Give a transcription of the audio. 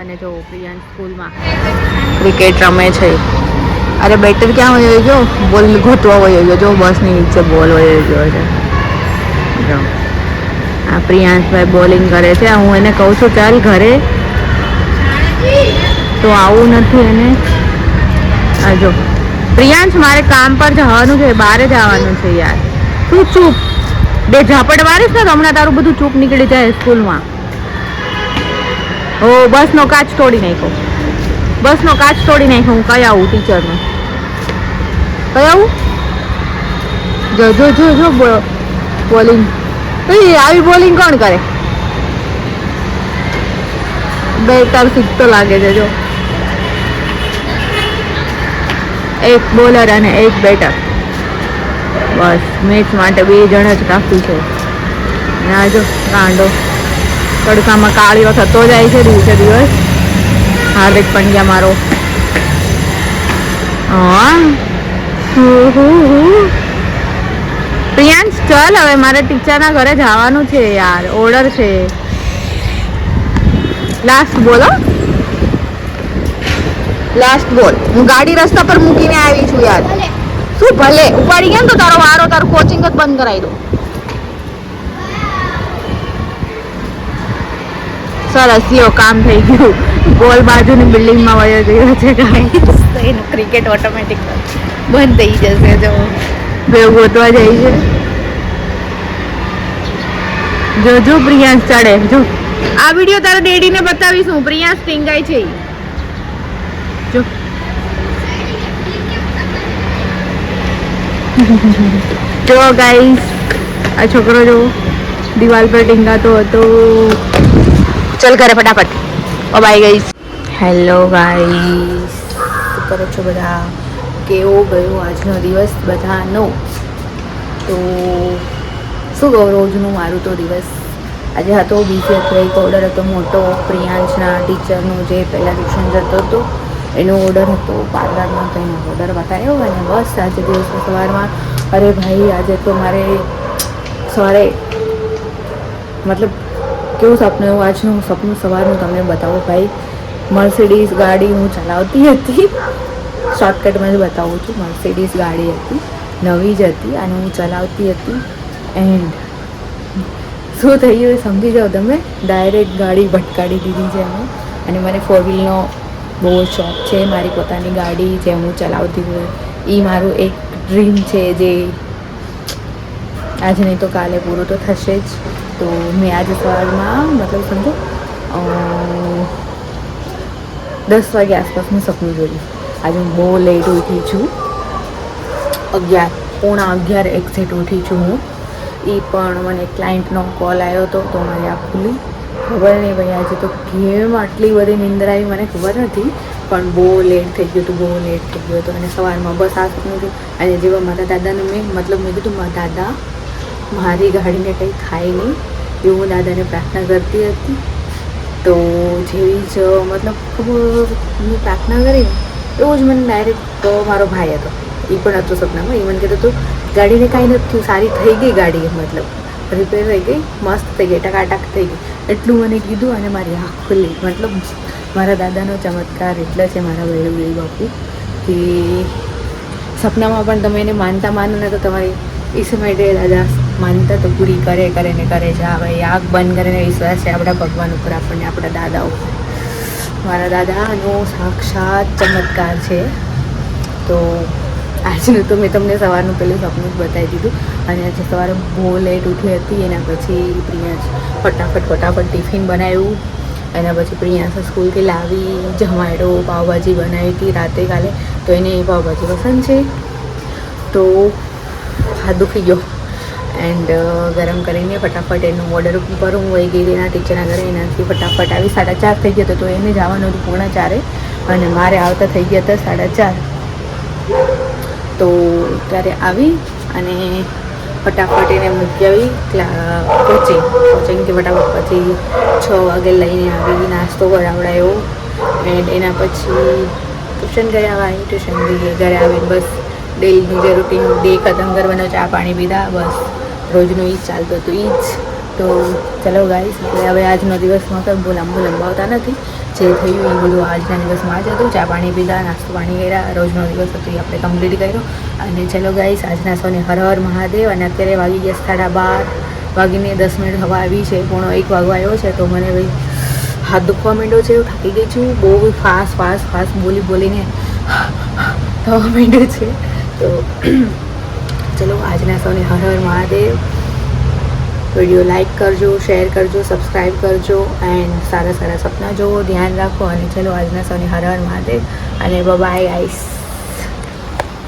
અને જો પ્રિયાંશ સ્કૂલમાં. ક્રિકેટ રમે છે. અરે બેટર ક્યાં હોય ગયો બોલ ગોતવા હોય ગયો જો, બસની નીચે બોલ હોય ગયો છે. જો. આ પ્રિયાંશભાઈ બોલિંગ કરે છે. હું એને કહું છું, ચાલ ઘરે. તો આવું નથી એને. આ જો. પ્રિયાંશ, મારે કામ પર જવાનું છે. બહાર જવાનું છે યાર. તું ચૂપ. બે ઝાપટ મારીશ ને હમણાં તારું બધું ચૂપ નીકળી જાય સ્કૂલમાં. ઓ, બસનો કાચ તોડી નાખ્યો. બસનો કાચ તોડી નાખ્યો, હું કઈ આવું ટીચરનો કઈ આવું? જો જો જો જો બોલિંગ આવી બોલિંગ કોણ કરે? બેટર શીખતો લાગે છે, જો. એક બોલર અને એક બેટર બસ મેચ માટે બે જણ જ કાફી છે. ના, જો, કાંડો. તડકામાં કાળીઓ થતો જાય છે દિવસે દિવસ. હાર્દિક પંડ્યા મારો. પ્રિયાંશ ચલ હવે મારે ટીચરના ઘરે જવાનું છે યાર. ઓર્ડર છે. લાસ્ટ બોલો લાસ્ટ બોલ. હું ગાડી રસ્તા પર મૂકીને આવી છું યાર. શું ભલે? ઉપાડી ગયા ને તો તારો વારો તારું કોચિંગ જ બંધ કરાવી દો સરસ યો કામ થઈ ગયું. બોલ બાજુની બિલ્ડિંગમાં વયો ગયો છે ગાઈસ તો એનું ક્રિકેટ ઓટોમેટિક બંધ થઈ જશે જો. બે ગોતવા જાય છે. જો જો પ્રિયાંશ ચડે જો. આ વીડિયો તારા ડેડીને બતાવીશું. પ્રિયાંશ ટીંગાય છે. જો. જો ગાઈસ આ છોકરો જો દિવાલ પર ટીંગાતો હતો. ચલ ઘરે ફટાફટ. બાય ગાઈસ હેલો ગાઈસ શું કરો છો બધા? કેવો ગયો આજનો દિવસ બધાનો? તો શું કહું રોજનું મારું તો દિવસ? આજે હતો બીજી હતો, એક ઓર્ડર હતો મોટો, પ્રિયાંશના ટીચરનો જે પહેલાં ટ્યુશન જતો હતો. એનો ઓર્ડર હતો પાર્લરનો તો એનો ઓર્ડર બતાવ્યો અને બસ આજે દિવસ સવારમાં. અરે ભાઈ, આજે તો મારે સવારે, મતલબ કેવું સપનું એવું આજનું સપનું સવારનું તમને બતાવું ભાઈ. મર્સિડીઝ ગાડી હું ચલાવતી હતી. શોર્ટકટમાં જ બતાવું છું. મર્સિડીઝ ગાડી હતી. નવી જ હતી અને હું ચલાવતી હતી. એન્ડ શું થયું એ સમજી જાઓ તમે? ડાયરેક્ટ ગાડી ભટકાડી દીધી છે અમે અને મને ફોર વ્હીલનો બહુ શોખ છે. મારી પોતાની ગાડી જે હું ચલાવતી હોય એ મારું એક ડ્રીમ છે જે આજે નહીં તો કાલે પૂરું તો થશે જ. તો મેં આજે સવારમાં, મતલબ સમજો દસ વાગે આસપાસનું સપનું જોયું. આજે હું બહુ લેટ ઉઠી છું. અગિયાર, પોણા અગિયાર એક્ઝેટ ઉઠી છું હું. એ પણ મને ક્લાયન્ટનો કોલ આવ્યો હતો, તો મારી આ ખુલ્લી ખબર નહીં ભાઈ, આજે તો કેમ આટલી બધી નિંદર આવી, મને ખબર નથી, પણ બહુ લેટ થઈ ગયું હતું, બહુ લેટ થઈ ગયું હતું. અને સવારમાં બસ આ સપનું હતું અને જેવા મારા દાદાને મેં, મતલબ મેં કીધું, મારા દાદા મારી ગાડીને કંઈ ખાય નહીં. એવું હું દાદાને પ્રાર્થના કરતી હતી. તો જેવી જ, મતલબ ખૂબ મેં પ્રાર્થના કરી એવું જ મને ડાયરેક્ટ મારો ભાઈ હતો. એ પણ હતો સપનામાં. એ મને કહેતો હતો, ગાડીને કાંઈ નથી થયું. સારી થઈ ગઈ ગાડી. મતલબ રિપેર થઈ ગઈ, મસ્ત થઈ ગઈ, ટકાટક થઈ ગઈ. એટલું મને કીધું અને મારી આંખ ખુલ્લી. મતલબ મારા દાદાનો ચમત્કાર એટલે છે મારા વૈરવદેવ બાપુ, કે સપનામાં પણ તમે એને માનતા માનો ને તો તમારી એ ડે દાદા માનતા તો પૂરી કરે કરે ને કરે છે હવે આંખ બંધ કરીને વિશ્વાસ છે આપણા ભગવાન ઉપર, આપણને, આપણા દાદા ઉપર. મારા દાદાનો સાક્ષાત ચમત્કાર છે. તો આજનું તો મેં તમને સવારનું પેલું સપનું જ બતાવી દીધું. અને આજે સવારે બહુ લેટ ઉઠી હતી, એના પછી પ્રિયાંશ ફટાફટ ફટાફટ ટિફિન બનાવ્યું. એના પછી પ્રિયાંશ સ્કૂલથી લાવી, જમાડો, પાવભાજી બનાવી હતી રાતે કાલે. તો એને એ પાવભાજી પસંદ છે. તો હાથ દુખી ગયો. એન્ડ ગરમ કરીને ફટાફટ એનું ઓર્ડર ઉપર હું વહી ગઈ એના ટીચરના ઘરે. એનાથી ફટાફટ આવી સાડા ચાર થઈ ગયો તો એને જવાનું હતું પૂર્ણ ચારે. અને મારે આવતા થઈ ગયા હતા સાડા ચાર. તો ત્યારે આવી અને ફટાફટ એને મૂકી આવી કોચિંગ કોચિંગથી ફટાફટ પછી છ વાગે લઈને આવી, નાસ્તો કરાવડાયો એન્ડ એના પછી ટ્યુશન ગયા આવી ટ્યુશન ઘરે આવીને બસ ડેલીનું જે રૂટીન ડે ખતમ કરવાનો, ચા પાણી પીધા, બસ. રોજનું એ જ ચાલતું હતું એ જ. તો ચલો ગાઈસ આપણે હવે આજનો દિવસમાં કંઈ બહુ લાંબુ લંબાવતા નથી. જે થયું એ બધું આજના દિવસમાં જ હતું. ચા પાણી પીધા, નાસ્તો પાણી કર્યા, રોજનો દિવસ હતો એ આપણે કમ્પ્લીટ કર્યો. અને ચલો ગાઈસ આજના સોને હર હર મહાદેવ. અને અત્યારે વાગી ગયા સાડા બાર. વાગીને દસ મિનિટ હવા આવી છે. પોણો એક વાગવા આવ્યો છે. તો મને ભાઈ હાથ દુખવા માંડ્યો છે. થાકી ગઈ છું. બહુ ફાસ્ટ ફાસ્ટ ફાસ્ટ બોલી, બોલીને થવા માંડ્યો છે. તો ચલો, આજના સૌને હર હર મહાદેવ. વીડિયો લાઇક કરજો, શેર કરજો સબસ્ક્રાઈબ કરજો, એન્ડ સારા સારા સપના જોવો, ધ્યાન રાખો, અને ચલો, આજના સૌને હર હર મહાદેવ. અને બાય ગાઈસ